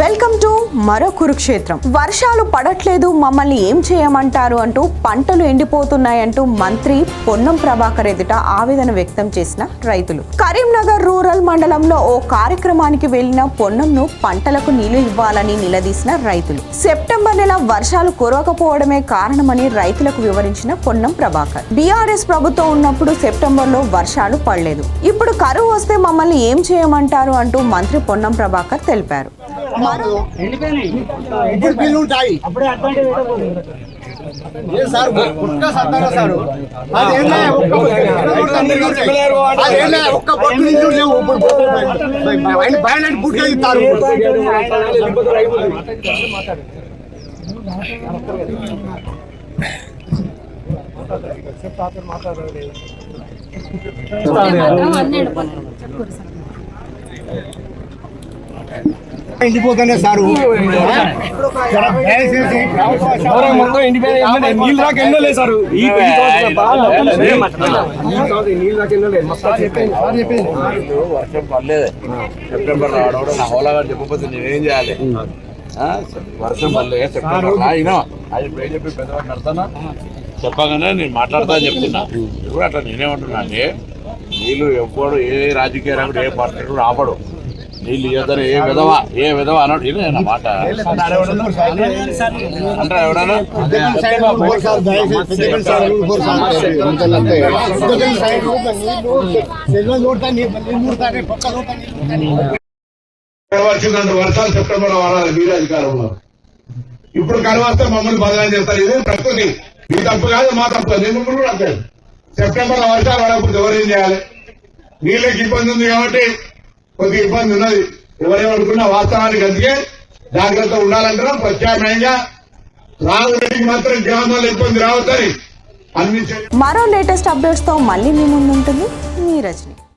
Welcome to మరో కురుక్షేత్రం. వర్షాలు పడట్లేదు మమ్మల్ని ఏం చేయమంటారు అంటూ పంటలు ఎండిపోతున్నాయంటూ మంత్రి పొన్నం ప్రభాకర్ ఎదుట ఆవేదన వ్యక్తం చేసిన రైతులు. కరీంనగర్ రూరల్ మండలంలో ఓ కార్యక్రమానికి వెళ్ళిన పొన్నంను పంటలకు నీళ్ళు ఇవ్వాలని నిలదీసిన రైతులు. సెప్టెంబర్ నెల వర్షాలు కురవకపోవడమే కారణమని రైతులకు వివరించిన పొన్నం ప్రభాకర్. బీఆర్ఎస్ ప్రభుత్వం ఉన్నప్పుడు సెప్టెంబర్లో వర్షాలు పడలేదు. ఇప్పుడు కరువు వస్తే మమ్మల్ని ఏం చేయమంటారు అంటూ మంత్రి పొన్నం ప్రభాకర్ తెలిపారు. ఇప్పుడు బిల్లు ఉంటాయి ఏ సార్ పుట్ట సత్తారా సార్ అదేంలే ఒక్క అదేంలే ఒక్క బొట్టు నిండు లేవు ఇప్పుడు ఆయన బయట పుట్ట ఇస్తారు ఇండిపోతానే సారు. దయచేసి మొత్తం ఎండిపోయిన నీళ్ళు దాకా ఎన్నో లేదు సార్. ఈ నీళ్ళు వర్షం పడలేదు. సెప్టెంబర్ రావడం నా హోలా గారు చెప్పకపోతే నేనేం చేయాలి? ఆ? వర్షం పడలేదు. సెప్టెంబర్ అయినా అది చెప్పి పెద్దవాడు నడతానా? చెప్పగానే నేను మాట్లాడతా అని చెప్తున్నా. ఇప్పుడు అట్లా నేనేమంటున్నా అంటే నీళ్ళు ఎవ్వడు ఏ రాజకీయ రంగుడు ఏ పార్టీ కూడా ఆపడు నీళ్ళు ఇవ్వదని ఏ విధవ ఏ విధవ అన్నాడు. ఇది నా మాట. అంటారు ఎవడన్నా? వచ్చిందంటే వర్షాలు సెప్టెంబర్ వాడాలి మీరు అధికారంలో. ఇప్పుడు కరువస్తే మమ్మల్ని బదనాలు చేస్తారు. ఇదే ప్రకృతి. మీ తప్పు కాదు మా తప్పు. నేను కూడా అంతే. సెప్టెంబర్ వర్షాలు పడకపోతే ఎవరేం చేయాలి? నీళ్ళకి ఇబ్బంది ఉంది కాబట్టి కొద్దిగా ఇబ్బంది ఉన్నది. ఎవరేమనుకున్నా వాస్తవానికి అందుకే జాగ్రత్త ఉండాలంటున్నాం. ప్రత్యామ్నాయంగా రాగునీటికి మాత్రం గ్రామాల్లో ఇబ్బంది రావద్దని అన్ని మరో లేటెస్ట్ అప్డేట్స్తో మళ్ళీ మీ ముందు ఉంటుంది మీ రజని.